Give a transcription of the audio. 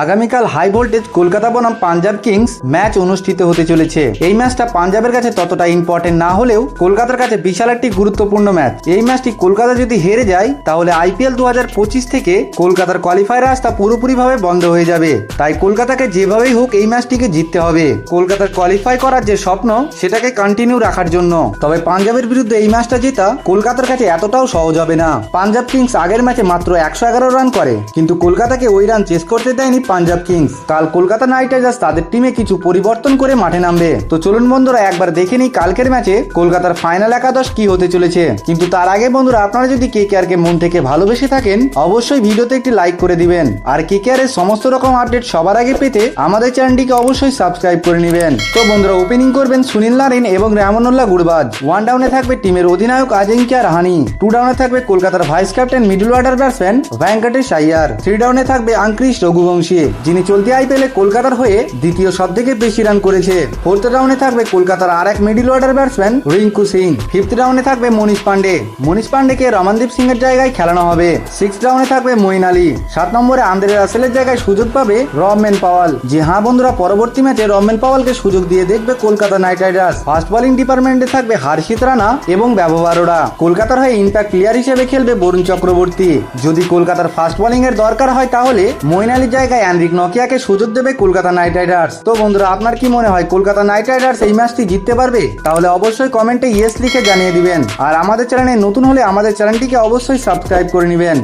আগামীকাল high voltage Kolkata বনাম Punjab Kings match অনুষ্ঠিত হতে চলেছে। এই ম্যাচটা পাঞ্জাবের কাছে ততটা ইম্পর্টেন্ট না হলেও কলকাতার কাছে বিশাল একটি গুরুত্বপূর্ণ ম্যাচ। এই ম্যাচটি কলকাতা যদি হেরে যায়, তাহলে আইপিএল দু হাজার পঁচিশ থেকে কলকাতার কোয়ালিফায়ার রাস্তা পুরোপুরিভাবে বন্ধ হয়ে যাবে। তাই কলকাতাকে যেভাবেই হোক এই ম্যাচটিকে জিততে হবে। কলকাতার কোয়ালিফাই করার যে স্বপ্ন, সেটাকে কন্টিনিউ রাখার জন্য। তবে পাঞ্জাবের বিরুদ্ধে এই ম্যাচটা জেতা কলকাতার কাছে এতটাও সহজ হবে না। পাঞ্জাব কিংস আগের ম্যাচে মাত্র একশো এগারো রান করে, কিন্তু কলকাতাকে ওই রান চেস করতে দেয়নি পাঞ্জাব কিংস। কাল কলকাতা নাইট রাইডার্স তাদের টিমে কিছু পরিবর্তন করে মাঠে নামবে। তো চলুন বন্ধুরা, একবার দেখে নিই কালকের ম্যাচে কলকাতার ফাইনাল একাদশ কি হতে চলেছে। কিন্তু তার আগে বন্ধুরা, আপনারা যদি কে কে মন থেকে ভালোবেসে থাকেন, অবশ্যই ভিডিওতে একটি লাইক করে দিবেন। আর কে এর সমস্ত রকম আপডেট সবার আগে পেতে আমাদের চ্যানেলটিকে অবশ্যই সাবস্ক্রাইব করে নেবেন। তো বন্ধুরা ওপেনিং করবেন সুনীল নারিন এবং রামনুল্লাহ গুরবাজ। ওয়ান ডাউনে থাকবে টিমের অধিনায়ক আজিঙ্কিয়া রাহানি টু ডাউনে থাকবে কলকাতার vice captain middle order batsman Venkatesh Iyer. Three ডাউনে থাকবে আঙ্ক্রিশ রঘুবংশী। যিনি চলতি আইপিএলে কলকাতার হয়ে দ্বিতীয় সব থেকে বেশি রান করেছে। ফোর্থ রাউন্ডে থাকবে কলকাতার আর এক middle order batsman Rinku Singh. Fifth রাউন্ডে থাকবে মনীষ পান্ডে। মনীষ পান্ডেকে রমনদীপ সিং এর জায়গায় খেলানো হবে। সিক্স রাউন্ডে থাকবে মঈন আলী। সাত নম্বরে আন্দ্রে রাসেলের জায়গায় সুযোগ পাবে রমেন পাওয়াল। যে হ্যাঁ বন্ধুরা, পরবর্তী ম্যাচে রবম্যান পাওয়ালকে সুযোগ দিয়ে দেখবে Kolkata knight riders. Fast bowling ডিপার্টমেন্টে থাকবে হার্ষিত রানা এবং ব্যবহারোরা। কলকাতার হয়ে ইম্প্যাক্ট প্লেয়ার হিসেবে খেলবে বরুণ চক্রবর্তী। যদি কলকাতার ফাস্ট বোলিং এর দরকার হয় তাহলে মঈন আলীর জায়গায় অ্যান্ড্রিক নকিয়াকে সুযোগ দেবে কলকাতা নাইট রাইডার্স। তো বন্ধুরা, আপনার কি মনে হয়, কলকাতা নাইট রাইডার্স এই ম্যাচটি জিততে পারবে? তাহলে অবশ্যই কমেন্টে ইয়েস লিখে জানিয়ে দিবেন। আর আমাদের চ্যানেলে নতুন হলে আমাদের চ্যানেলটিকে অবশ্যই সাবস্ক্রাইব করে নেবেন।